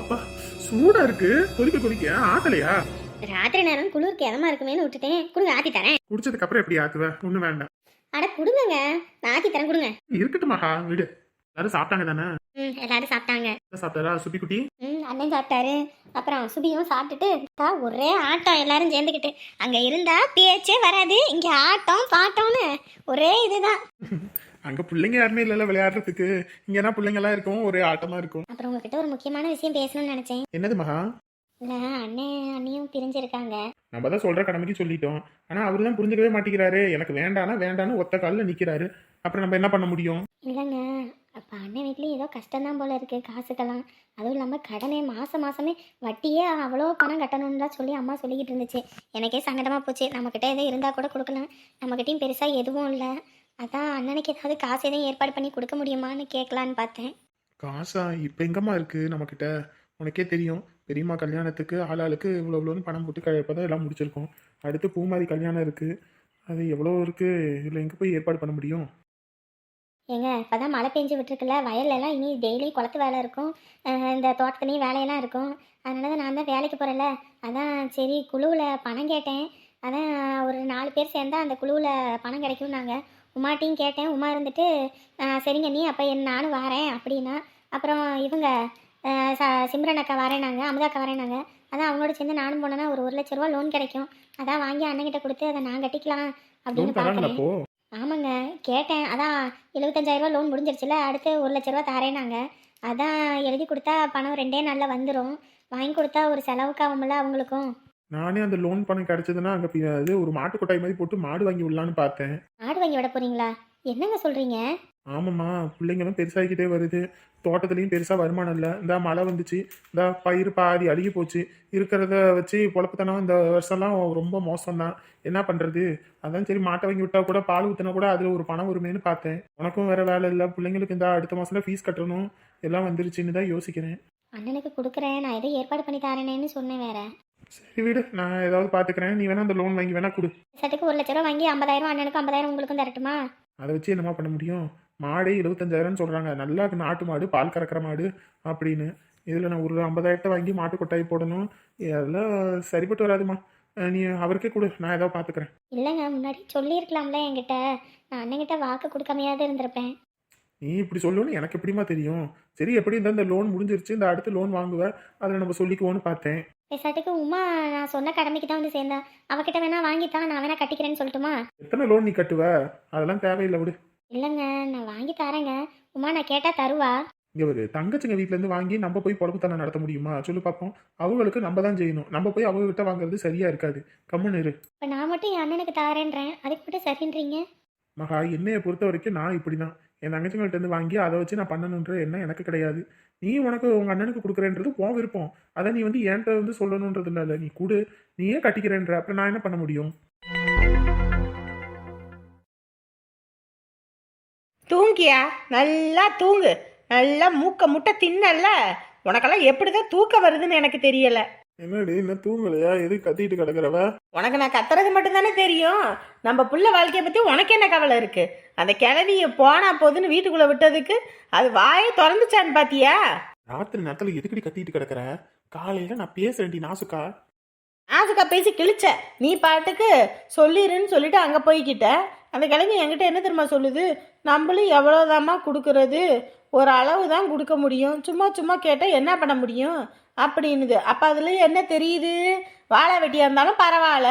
அப்பா சூடா இருக்கு. கொதிக்க கொதிக்க ஆத்தலையா ராத்திரி நேரம் குளிருக்கு எதமா இருக்குமேனு விட்டுட்டேன். கொடுங்க ஆத்தி தரேன். குடிச்சதுக்கு அப்புறம் எப்படி ஆத்துவ ஒண்ணும் வேண்டாம். அட கொடுங்கங்க. நான் ஆத்தி தரேன் கொடுங்க. இருக்கட்டும் மகா விடு. எல்லாரும் சாப்பிட்டாங்க தானே? ம் எல்லாரும் சாப்பிட்டாங்க. சாப்பிட்டாரா சுப்பி குட்டி? ம் அண்ணன் சாப்பிட்டாரு. அப்புறம் சுபியும் சாப்பிட்டுட்டு ஒரே ஆட்டம் எல்லாரும் சேர்ந்துக்கிட்டு அங்க இருந்தா பேச்சே வராது இங்க ஆட்டம் பாட்டம்னு. ஒரே இதுதான். அங்க பிள்ளைங்க யாருமே இல்லைல்ல விளையாடுறதுக்கு. இங்கன்னா பிள்ளைங்க எல்லாம் இருக்கும்? ஒரே ஆட்டமா இருக்கும். அப்புறம் உங்ககிட்ட ஒரு முக்கியமான விஷயம் பேசணும்னு நினைச்சேன். என்னது மகா? இல்ல அண்ணன் அண்ணியும் பிரிஞ்சிருக்காங்க. நம்ம தான் சொல்ற கடமைக்கு சொல்லிட்டோம். ஆனா அவரு தான் புரிஞ்சுக்கவே மாட்டேங்கிறாரு. எனக்கு வேண்டானா வேண்டான்னு ஒத்த காலில் நிக்கிறாரு. அப்புறம் நம்ம என்ன பண்ண முடியும்? இல்லைங்க அப்ப அண்ணன் வீட்லயும் ஏதோ கஷ்டம்தான் போல இருக்கு காசுக்கெல்லாம். அதுவும் இல்லாம கடனே மாசம் மாசமே வட்டியே அவ்வளோ பணம் கட்டணும்லாம் சொல்லி அம்மா சொல்லிக்கிட்டு இருந்துச்சு. எனக்கே சங்கடமா போச்சு. நம்மக்கிட்ட எதுவும் இருந்தா கூட கொடுக்கலாம் நம்மக்கிட்டையும் பெருசா எதுவும் இல்லை. அதான் அண்ணனுக்கு ஏதாவது காசு எதுவும் ஏற்பாடு பண்ணி கொடுக்க முடியுமான்னு கேட்கலான்னு பார்த்தேன். காசா? இப்ப எங்கம்மா இருக்கு நம்ம கிட்ட உனக்கே தெரியும். பெரியம்மா கல்யாணத்துக்கு ஆளாளுக்கு இவ்வளோ இவ்வளோன்னு பணம் போட்டு க- எல்லாம் முடிச்சிருக்கோம். அடுத்து பூமாரி கல்யாணம் இருக்கு. அது எவ்வளோ இருக்கு? இதில் எங்கே போய் ஏற்பாடு பண்ண முடியும்? ஏங்க இப்போதான் மழை பெஞ்சு விட்டுருக்குல்ல. வயல்ல எல்லாம் இனி டெய்லி குளத்து வேலை இருக்கும். இந்த தோட்டத்துலேயும் வேலையெல்லாம் இருக்கும். அதனால தான் நான் தான் வேலைக்கு போகிறேன்ல அதான் சரி குழுவில் பணம் கேட்டேன். அதான் ஒரு நாலு பேர் சேர்ந்தா அந்த குழுவில் பணம் கிடைக்கும்னாங்க. உமாட்டையும் கேட்டேன். உமா இருந்துட்டு சரிங்க நீ அப்போ என் நானும் வரேன் அப்படின்னா அப்புறம் இவங்க ச- சிம்ரன் அக்கா வரேனாங்க அமுதாக்கா வரேனாங்க அதான் அவங்களோட சேர்ந்து நானும் போனேன்னா ஒரு ஒரு லட்ச ரூபா லோன் கிடைக்கும். அதான் வாங்கி அண்ணன்கிட்ட கொடுத்து அதை நான் கட்டிக்கலாம் அப்படின்னு பார்க்குறேன். ஆமாங்க கேட்டேன். அதான் எழுபத்தஞ்சாயிரரூவா லோன் முடிஞ்சிருச்சுல அடுத்து ஒரு லட்ச ரூபா தரேனாங்க அதான் எழுதி கொடுத்தா பணம் ரெண்டே நாளில் வந்துடும் வாங்கி கொடுத்தா ஒரு செலவுக்கு ஆகும்ல அவங்களுக்கும். நானே அந்த லோன் பணம் கிடைச்சதுன்னா அங்கே அது ஒரு மாட்டு கொட்டாய் மாதிரி போட்டு மாடு வாங்கி விடலான்னு பார்த்தேன். ஆடு வாங்கி விட போறீங்களா? என்னங்க சொல்கிறீங்க ஆமாம்மா பிள்ளைங்களும் பெருசாகிக்கிட்டே வருது. தோட்டத்துலேயும் பெருசாக வருமானம் இல்லை. இந்த மழை வந்துச்சு. இந்த பயிர் பாதி அழுகி போச்சு. இருக்கிறத வச்சு பொழப்புத்தனம் இந்த வருஷம்லாம் ரொம்ப மோசம்தான். என்ன பண்ணுறது அதான் சரி மாட்டை வாங்கி விட்டா கூட பால் ஊற்றினா கூட அதில் ஒரு பணம் வருமேன்னு பார்த்தேன். உனக்கும் வேற வேலை இல்லை. பிள்ளைங்களுக்கு இந்த அடுத்த மாதம்ல ஃபீஸ் கட்டணும். எல்லாம் வந்துருச்சுன்னு தான் யோசிக்கிறேன். அண்ணனுக்கு கொடுக்குறேன். நான் எதோ ஏற்பாடு பண்ணி தரேனேன்னு சொன்னேன் வேற. சரி விடு நான் ஏதாவது பார்த்துக்கிறேன் நீ வேணா அந்த லோன் வாங்கி வேணா கொடு. சட்டுக்கு ஒரு லட்ச ரூபா வாங்கி ஐம்பதாயிரம் அண்ணனுக்கும் ஐம்பதாயிரம் உங்களுக்கும் தரட்டுமா? அதை வச்சு என்னம்மா பண்ண முடியும்? மாடே எழுபத்தஞ்சாயிரம்னு சொல்கிறாங்க நல்லா நாட்டு மாடு பால் கறக்கிற மாடு அப்படின்னு. இதில் நான் ஒரு ஐம்பதாயிரத்தை வாங்கி மாட்டு கொட்டாய் போடணும். அதெல்லாம் சரிப்பட்டு வராதுமா நீ அவருக்கே கொடு. நான் ஏதாவது பார்த்துக்கிறேன் இல்லைங்க முன்னாடி சொல்லியிருக்கலாம்ல என்கிட்ட. நான் அண்ணன்கிட்ட வாக்கு கொடுக்காமையாவது இருந்திருப்பேன். நீ இப்படி சொல்லணும்னு எனக்கு எப்படிமா தெரியும்? சரி எப்படி இருந்தால் இந்த லோன் முடிஞ்சிருச்சு இந்த அடுத்த லோன் வாங்குவ. அதில் நம்ம சொல்லிக்குவோன்னு பார்த்தேன். பேசாட்டுக்கு உமா நான் சொன்ன கடமைக்கு தான் வந்து சேர்ந்தா. அவகிட்ட வேணா வாங்கித்தான் நான் வேணா கட்டிக்கிறேன்னு சொல்லட்டுமா? எத்தனை லோன் நீ கட்டுவ? அதெல்லாம் தேவையில்லை விடு. இல்லைங்க நான் வாங்கி தரேங்க. உமா நான் கேட்டால் தருவா? இங்கே ஒரு தங்கச்சிங்க வீட்டிலேருந்து வாங்கி நம்ம போய் பொழப்புத்தனம் நடத்த முடியுமா? சொல்லு பார்ப்போம் அவங்களுக்கு நம்ம தான் செய்யணும். நம்ம போய் அவங்க கிட்ட வாங்குறது சரியா இருக்காது. கம்முன்னு இரு. இப்போ நான் மட்டும் என் அண்ணனுக்கு தாரேன்றேன். அதுக்கு மட்டும் சரின்றீங்க? மகா என்னைய பொறுத்த வரைக்கும் நான் இப்படி தான் என் தங்கச்சிங்கள்ட்ட இருந்து வாங்கி அதை வச்சு நான் பண்ணணுன்ற எண்ணம் எனக்கு கிடையாது. நீ உனக்கு உங்க அண்ணனுக்கு கொடுக்குறேன்றது உன் விருப்பம். அதை நீ வந்து என்கிட்ட வந்து சொல்லணுன்றது இல்லை நீ கொடு. நீயே கட்டிக்கிறேன்ற. அப்புறம் நான் என்ன பண்ண முடியும்? தூங்கியா? நல்லா தூங்கு. நல்லா மூக்க முட்டை தின்னல்ல. உனக்கெல்லாம் எப்படிதான் தூக்கம் வருதுன்னு எனக்கு தெரியல. என்னடி என்ன தூங்கலையா? எது கத்திட்டு கிடக்குறவ? உனக்கு நான் கத்துறது மட்டும்தானே தெரியும். நம்ம புள்ள வாழ்க்கைய பத்தி உனக்கு என்ன கவலை இருக்கு? அந்த கிழவிய போனா போதுன்னு வீட்டுக்குள்ள விட்டதுக்கு அது வாயை திறந்துச்சான்னு பாத்தியா? ராத்திரி நேரத்தில் எதுக்கடி கத்திட்டு கிடக்குற? காலையில நான் பேசுறேன்டி நாசுக்கா. ஆசுக்கா பேசி கிழிச்ச. நீ பாட்டுக்கு சொல்லிருன்னு சொல்லிட்டு அங்கே போய்கிட்ட அந்த கிழமை என்கிட்ட என்ன தெரியுமா சொல்லுது? நம்மளும் எவ்வளோதாம்மா கொடுக்கறது? ஒரு அளவு தான் கொடுக்க முடியும். சும்மா சும்மா கேட்டால் என்ன பண்ண முடியும்? அப்படின்னுது. அப்போ அதில் என்ன தெரியுது? வாழை வெட்டியாக இருந்தாலும் பரவாயில்ல.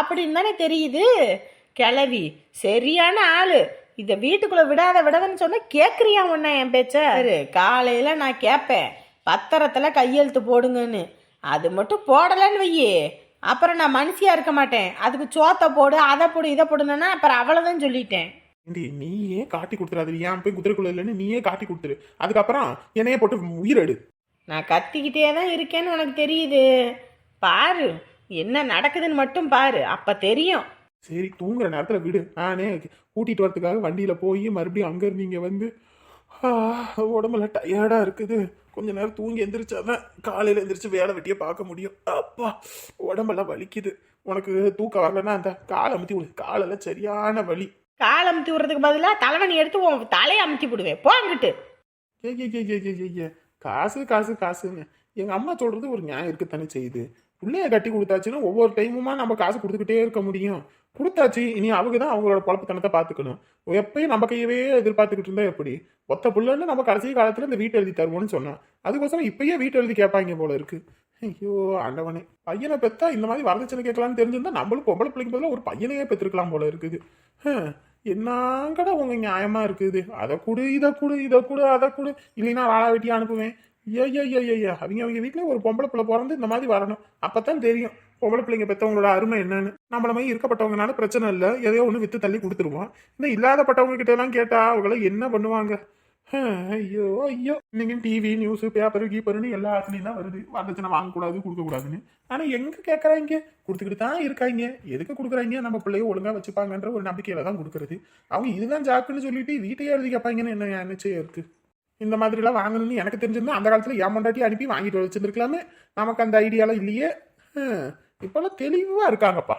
அப்படின்னு தானே தெரியுது. கிளவி சரியான ஆள். இதை வீட்டுக்குள்ளே விடாத விடாதன்னு சொன்னால் கேட்குறியா ஒன்றா என் பேச்ச? காலையில் நான் கேட்பேன் பத்திரத்தில் கையெழுத்து போடுங்கன்னு. அது மட்டும் போடலைன்னு வையே. அப்புறம் நான் மனுஷியாக இருக்க மாட்டேன். அதுக்கு சோத்தை போடு அதை போடு இதை போடுனா அப்புறம் அவ்வளோதான் சொல்லிட்டேன். ஏண்டி நீயே காட்டி அது ஏன் போய் குதிரைக்குள்ள இல்லைன்னு நீயே காட்டி கொடுத்துரு. அதுக்கப்புறம் என்னையே போட்டு உயிரெடு. நான் கத்திக்கிட்டே தான் இருக்கேன்னு உனக்கு தெரியுது. பாரு என்ன நடக்குதுன்னு மட்டும் பாரு அப்ப தெரியும். சரி தூங்குற நேரத்தில் விடு. நானே கூட்டிட்டு வரதுக்காக வண்டியில் போய் மறுபடியும் அங்கே இருந்து இங்கே வந்து உடம்புல டயர்டாக இருக்குது. கொஞ்ச நேரம் தூங்கி எந்திரிச்சாதான் காலையில் எந்திரிச்சு வேலை வெட்டியே பார்க்க முடியும். அப்பா உடம்பெல்லாம் வலிக்குது. உனக்கு தூக்கம் வரலன்னா அந்த காலை அமுத்தி விடு. காலெல்லாம் சரியான வலி. கால் அமுத்தி விடுறதுக்கு பதிலாக தலைவணி எடுத்து உன் தலையை அமுத்தி விடுவேன். போங்கிட்டு ஏ ஏ ஏ ஏ ஏ ஏ காசு காசு காசுன்னு. எங்கள் அம்மா சொல்கிறது ஒரு நியாயம் இருக்குத்தானே செய்யுது. பிள்ளைய கட்டி கொடுத்தாச்சுன்னா ஒவ்வொரு டைமுமா நம்ம காசு கொடுத்துக்கிட்டே இருக்க முடியும். கொடுத்தாச்சு இனி அவங்க தான் அவங்களோட குழப்பத்தனத்தை பார்த்துக்கணும். எப்பயும் நம்ம கையவே எதிர்பார்த்துக்கிட்டு இருந்தா எப்படி? ஒத்த புள்ளன்னு நம்ம கடைசி காலத்தில் இந்த வீட்டு எழுதி தருவோம்னு சொன்னோம். அதுக்கோசரம் இப்பயே வீட்டு எழுதி கேட்பாங்க போல இருக்கு. ஐயோ ஆண்டவனே. பையனை பெற்றா இந்த மாதிரி வரதட்சணை கேட்கலாம்னு தெரிஞ்சிருந்தா நம்மளும் பொம்பளை பிள்ளைங்க பதிலாக ஒரு பையனையே பெற்றிருக்கலாம் போல இருக்குது. என்னங்கடா உங்க நியாயமா இருக்குது? அதை கொடு இதை கொடு இதை கொடு அதை கொடு. இல்லைன்னா வாழா வெட்டி அனுப்புவேன். ஐயா ஐயா ஐயா அவங்க அவங்க வீட்டில் ஒரு பொம்பளை பிள்ளை பிறந்து இந்த மாதிரி வரணும். அப்பதான் தெரியும் பொம்பளை பிள்ளைங்க பெற்றவங்களோட அருமை என்னன்னு. நம்மள மாதிரி இருக்கப்பட்டவங்கனால பிரச்சனை இல்லை. எதையோ ஒன்று வித்து தள்ளி கொடுத்துருவோம். இன்னும் இல்லாதப்பட்டவங்க கிட்ட எல்லாம் கேட்டா அவங்கள என்ன பண்ணுவாங்க? ஐயோ ஐயோ. இன்னைக்கு டிவி நியூஸ் பேப்பர் கீப்பருன்னு எல்லா ஆத்துலையும் தான் வருது. வரதட்சணை வாங்கக்கூடாது கொடுக்கக்கூடாதுன்னு. ஆனா எங்க கேட்கறாங்க கொடுத்துக்கிட்டு தான் இருக்காங்க எதுக்கு கொடுக்குறாங்க நம்ம பிள்ளைய ஒழுங்கா வச்சுப்பாங்கன்ற ஒரு நம்பிக்கையில தான் கொடுக்கறது. அவங்க இதுதான் ஜாக்குன்னு சொல்லிட்டு வீட்டையே எழுதி கேட்பாங்கன்னு என்ன நிச்சயம் இருக்கு இந்த மாதிரிலாம் வாங்கணும்னு எனக்கு தெரிஞ்சிருந்தா அந்த காலத்துல ஏன் அனுப்பி வாங்கிட்டு வச்சிருந்துருக்கலாமே. நமக்கு அந்த ஐடியாலாம் இல்லையே. இப்போல்லாம் இப்பெல்லாம் தெளிவா இருக்காங்கப்பா.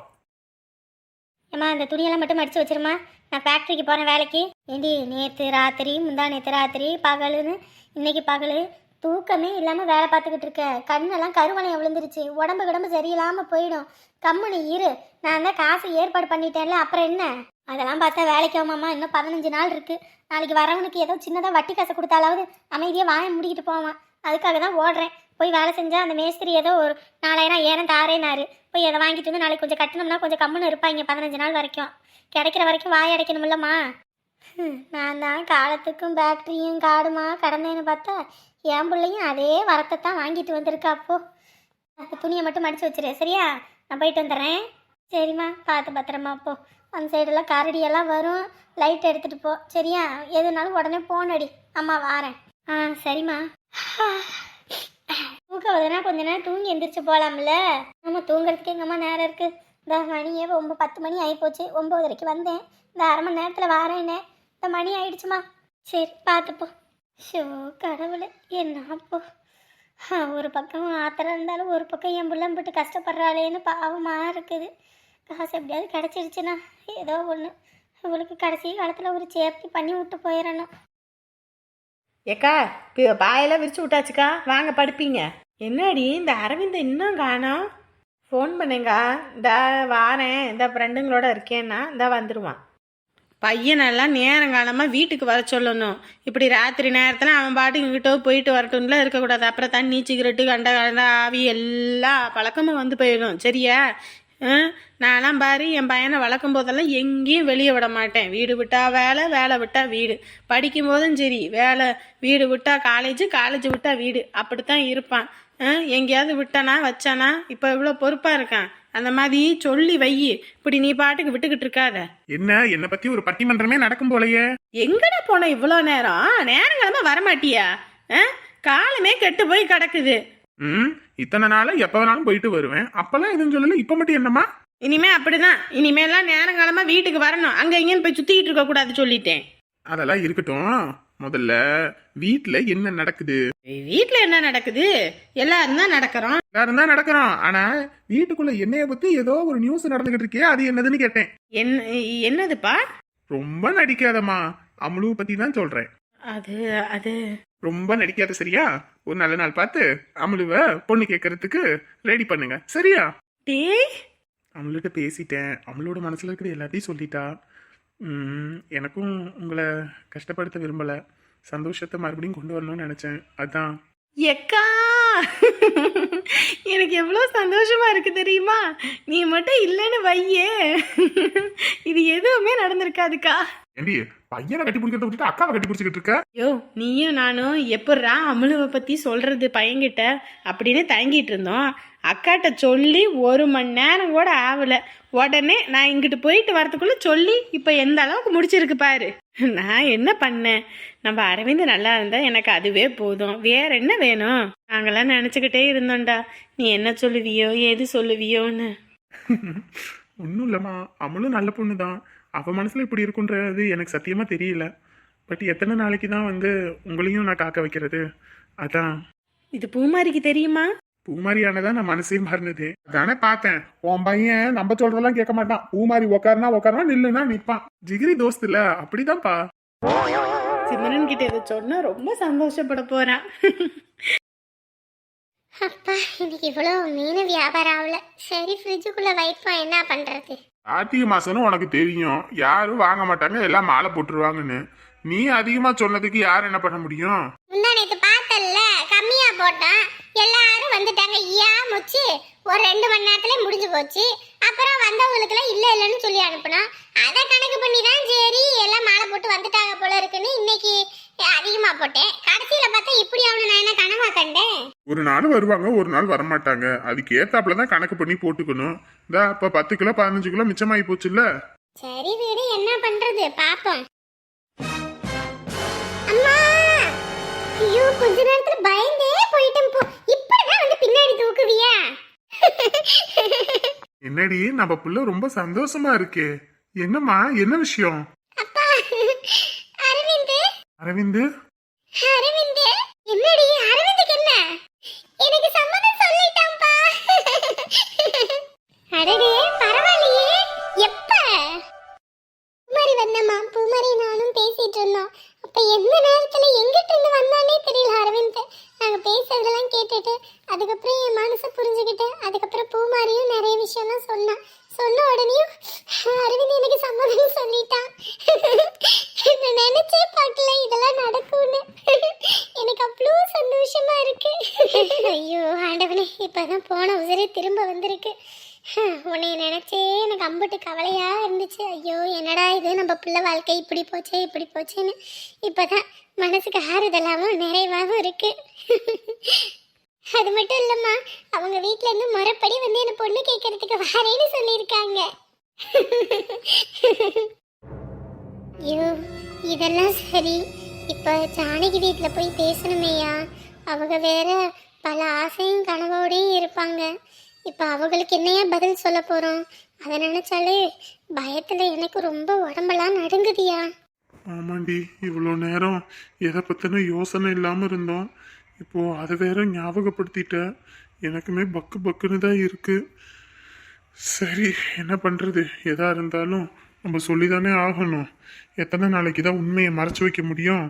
ஏமா இந்த துணியெல்லாம் மட்டும் மடிச்சு வச்சிருமா நான் ஃபேக்ட்ரிக்கு போகிறேன் வேலைக்கு. ஏண்டி நேற்று ராத்திரி முந்தா நேற்று ராத்திரி பகலுன்னு இன்னைக்கு பகல் தூக்கமே இல்லாமல் வேலை பார்த்துக்கிட்டு இருக்க. கண்ணெல்லாம் கருவணையை விழுந்துருச்சு. உடம்பு உடம்பு சரியில்லாமல் போயிடும். கம்முனு இரு. நான் தான் காசு ஏற்பாடு பண்ணிட்டேன்ல அப்புறம் என்ன? அதெல்லாம் பார்த்தா வேலைக்கு ஆமாம்மா இன்னும் பதினஞ்சு நாள் இருக்கு. நாளைக்கு வரவனுக்கு ஏதோ சின்னதாக வட்டி காசு கொடுத்தாலாவது அமைதியாக வாய முடிக்கிட்டு போவான். அதுக்காக தான் ஓடுறேன். போய் வேலை செஞ்சால் அந்த மேஸ்திரி ஏதோ ஒரு நாலாயிரம் ஏறம் தாரேனாரு போய் அதை வாங்கிட்டு வந்து நாளைக்கு கொஞ்சம் கட்டணம்னா கொஞ்சம் கம்முன்னு இருப்பாங்க பதினஞ்சு நாள் வரைக்கும். கிடைக்கிற வரைக்கும் வாய் அடைக்கணும்லம்மா நான் தான் காலத்துக்கும் பேக்ட்ரியும் காடுமா கடந்தேன்னு பார்த்தா என் பிள்ளையும் அதே வரத்தை தான் வாங்கிட்டு வந்திருக்கா அப்போ. அந்த துணியை மட்டும் அடிச்சு வச்சிரு சரியா? நான் போயிட்டு வந்துடுறேன். சரிம்மா பார்த்து பத்திரமா அப்போ அந்த சைடெல்லாம் கரடியெல்லாம் வரும். லைட் எடுத்துகிட்டு போ சரியா? எதுனாலும் உடனே போன் அடி. அம்மா வாரேன். ஆ சரிம்மா. தூக்கம் வருதுன்னா கொஞ்ச நேரம் தூங்கி எந்திரிச்சு போகலாம்ல ஆமாம் தூங்குறதுக்கு எங்கம்மா நேரம் இருக்குது இந்த மணியே ஒம்பது பத்து மணி ஆகிப்போச்சு ஒம்போதரைக்கு வந்தேன். இந்த அரை மணி நேரத்தில் வாரேன்னே இந்த மணி ஆயிடுச்சுமா? சரி பார்த்துப்போ ஷோ கடவுளே என்னப்போ ஒரு பக்கம் ஆத்திரம் இருந்தாலும் ஒரு பக்கம் என் பிள்ளை கஷ்டப்படுறாளேன்னு பாவமாக இருக்குது. காசு எப்படியாவது கிடச்சிருச்சுன்னா ஏதோ ஒன்று இவளுக்கு கடைசி காலத்தில் ஒரு சேர்த்தி பண்ணி விட்டு போயிடணும். ஏக்கா பாயெல்லாம் விரிச்சு விட்டாச்சுக்கா. வாங்க படுப்பீங்க. என்னடி இந்த அரவிந்த் இன்னும் காணோம்? ஃபோன் பண்ணுங்க. இந்த வாரேன். இந்த ஃப்ரெண்டுங்களோட இருக்கேன்னா இந்த வந்துடுவான் பையனெல்லாம் நேரங்காலமாக வீட்டுக்கு வர சொல்லணும். இப்படி ராத்திரி நேரத்தில் அவன் பாட்டுக்கு கிட்ட போயிட்டு வரட்டும்ல இருக்கக்கூடாது. அப்புறம் தண்ணி சிகரெட்டு கண்ட கண்ட ஆவி எல்லா பழக்கமும் வந்து போயிடும். சரியா? நான்லாம் பாரு என் பையனை வளர்க்கும் போதெல்லாம் எங்கேயும் வெளியே விட மாட்டேன். வீடு விட்டா வேலை வேலை விட்டா வீடு. படிக்கும் போதும் சரி வேலை வீடு விட்டா காலேஜ் காலேஜ் விட்டா வீடு. அப்படித்தான் இருப்பான். எங்கேயாவது விட்டானா வச்சானா இப்போ இவ்வளோ பொறுப்பாக இருக்கான். அந்த மாதிரி சொல்லி வை. இப்படி நீ பாட்டுக்கு விட்டுக்கிட்டு இருக்காத. என்ன? என்னை பத்தி ஒரு பட்டிமன்றமே நடக்கும் போலயே. எங்கடா போன இவ்வளோ நேரம்? நேரங்கிழமை வரமாட்டியா? காலமே கெட்டு போய் கிடக்குது. ம் இத்தனை நாளா எப்ப வேணாலும் போயிட்டு வருவேன். அப்பெல்லாம் எதுவும் சொல்லல இப்ப மட்டும் என்னம்மா? இனிமே அப்படிதான். இனிமேலாம் நேரங்காலமா வீட்டுக்கு வரணும். அங்க இங்கன்னு போய் சுத்திக்கிட்டு இருக்க கூடாது சொல்லிட்டேன். அதெல்லாம் இருக்கட்டும். முதல்ல வீட்ல என்ன நடக்குது? வீட்ல என்ன நடக்குது? எல்லாரும் தான் நடக்கிறோம். எல்லாரும் தான் நடக்கிறோம். ஆனா வீட்டுக்குள்ள என்னைய பத்தி ஏதோ ஒரு நியூஸ் நடந்துகிட்டு இருக்கே அது என்னதுன்னு கேட்டேன். என்ன என்னதுப்பா? ரொம்ப நடிக்காதம்மா. அமுலுவை பத்தி தான் சொல்றேன். அது அது. ரொம்ப நடிக்காத சரியா? ஒரு நல்ல நாள் பார்த்து அமுலுவ பொண்ணு கேட்கறதுக்கு ரெடி பண்ணுங்க. சரியா? டேய். அமுலுகிட்ட பேசிட்டேன். அமுலோட மனசுல இருக்கிற எல்லாத்தையும் சொல்லிட்டா. எனக்கும் உங்களை கஷ்டப்படுத்த விரும்பலை. சந்தோஷத்தை மறுபடியும் கொண்டு வரணும்னு நினச்சேன். அதான். எக்கா! எனக்கு எவ்வளோ சந்தோஷமா இருக்கு தெரியுமா? நீ மட்டும் இல்லைன்னு வையே. இது எதுவுமே நடந்திருக்காதுக்கா. ஏண்டி பையனை கட்டி பிடிக்கிறத விட்டுட்டு அக்காவை கட்டி பிடிச்சிக்கிட்டு இருக்க? யோ நீயும் நானும் எப்பட்றா அமுலுவை பற்றி சொல்கிறது பையன்கிட்ட அப்படின்னு தயங்கிட்டு இருந்தோம். அக்காட்ட சொல்லி ஒரு மணி நேரம் கூட ஆகலை உடனே நான் இங்கிட்டு போயிட்டு வரதுக்குள்ளே சொல்லி இப்போ எந்த அளவுக்கு முடிச்சிருக்கு பாரு. நான் என்ன பண்ணேன்? நம்ம அரவிந்த் நல்லா இருந்தா எனக்கு அதுவே போதும். வேற என்ன வேணும்? நாங்களாம் நினச்சிக்கிட்டே இருந்தோம்டா. நீ என்ன சொல்லுவியோ எது சொல்லுவியோன்னு. ஒன்றும் இல்லைம்மா. அமலும் நல்ல பொண்ணு தான் அவள் மனசில் இப்படி இருக்குன்றது எனக்கு சத்தியமாக தெரியல. பட் எத்தனை நாளைக்கு தான் வந்து உங்களையும் நான் காக்க வைக்கிறது? அதான். இது பூமாரிக்கு தெரியுமா? பூமாரியானதான் நான் மனசே மாறினது அதானே பார்த்தேன். உன் பையன் நம்ம சொல்றதெல்லாம் கேட்க மாட்டான். பூமாரி உக்காருனா உக்காருனா நில்லுனா நிப்பான். ஜிகிரி தோஸ்து இல்ல? அப்படிதான்ப்பா. சிம்ரன் கிட்ட இதை சொன்னா ரொம்ப சந்தோஷப்பட போறான் அப்பா இன்னைக்கு இவ்வளோ மீன் வியாபாரம் ஆகல. சரி ஃப்ரிட்ஜுக்குள்ள வைப்போம். என்ன பண்றது? கார்த்திகை மாசம்னு உனக்கு தெரியும். யாரும் வாங்க மாட்டாங்க எல்லாம் மாலை போட்டுருவாங்கன்னு. நீ அதிகமா சொன்னதுக்கு யார் என்ன பண்ண முடியும்? முந்தா நேத்து பார்த்தல்ல கம்மியா போட்டான். எல்லாரும் வந்துட்டாங்க. ஐயா முச்சு ஒரு ரெண்டு மணி நேரத்துல முடிஞ்சு போச்சு. அப்புறம் வந்தவங்களுக்கு எல்லாம் இல்ல இல்லன்னு சொல்லி அனுப்புனோம் அதை கணக்கு பண்ணி தான் சரி எல்லாம் மாலை போட்டு வந்துட்டாங்க போல இருக்குன்னு இன்னைக்கு அதிகமா போட்டேன். கடைசியில பார்த்தா இப்படி அவனு நான் என்ன கனவா கண்டேன்? ஒரு நாள் வருவாங்க ஒரு நாள் வரமாட்டாங்க. அதுக்கு ஏத்தாப்புல தான் கணக்கு பண்ணி போட்டுக்கணும். இந்த இப்ப பத்து கிலோ பதினஞ்சு கிலோ மிச்சமாயி போச்சுல்ல? சரி வீடு என்ன பண்றது? பாப்போம். அம்மா! ஐயோ கொஞ்ச நேரத்துல பயந்தே போயிட்டேன் போ. பின்னாடி தூக்குவியா? என்னடி நம்ம புள்ள ரொம்ப சந்தோஷமா இருக்கே. என்னம்மா என்ன விஷயம்? அப்பா அரவிந்த்? அரவிந்த்? அரவிந்த் என்னடி அரவிந்துக்கு என்ன? எனக்கு சம்மதம் சொன்னா சொன்னான். சொன்ன உடனேயும் அரவிந்த் எனக்கு சம்மதம் சொல்லிட்டான். நான் நினைச்சே பார்க்கல இதெல்லாம் நடக்கும்னு. எனக்கு அவ்வளோ சந்தோஷமா இருக்கு. ஐயோ ஆண்டவனே இப்பதான் போன உசரே திரும்ப வந்திருக்கு. உன்னை நினைச்சே எனக்கு அம்புட்டு கவலையா இருந்துச்சு. ஐயோ என்னடா இது? நம்ம பிள்ளை வாழ்க்கை இப்படி போச்சே இப்படி போச்சேன்னு. இப்பதான் மனசுக்கு ஆறுதலாகவும் நிறைவாகவும் இருக்கு. அது மட்டும் இல்லம்மா அவங்க வீட்ல இருந்து முறைப்படி வந்து என்ன பொண்ணு கேட்கறதுக்கு வரேன்னு சொல்லியிருக்காங்க. ஐயோ இதெல்லாம் சரி. இப்போ ஜானகி வீட்டில் போய் பேசணுமேயா? அவங்க வேற பல ஆசையும் கனவோடையும் இருப்பாங்க. இப்போ அவங்களுக்கு என்னையா பதில் சொல்ல போகிறோம் அதை நினச்சாலே பயத்தில் எனக்கு ரொம்ப உடம்பெல்லாம் நடுங்குதியா? ஆமாண்டி இவ்வளோ நேரம் எதை பற்றின யோசனை இல்லாமல் இருந்தோம். இப்போது அதை வேற ஞாபகப்படுத்திட்ட எனக்குமே பக்கு பக்குன்னு தான் இருக்குது சரி என்ன பண்ணுறது எதாக இருந்தாலும் நம்ம சொல்லி தானே ஆகணும். எத்தனை நாளைக்கு தான் உண்மையை மறைச்சி வைக்க முடியும்?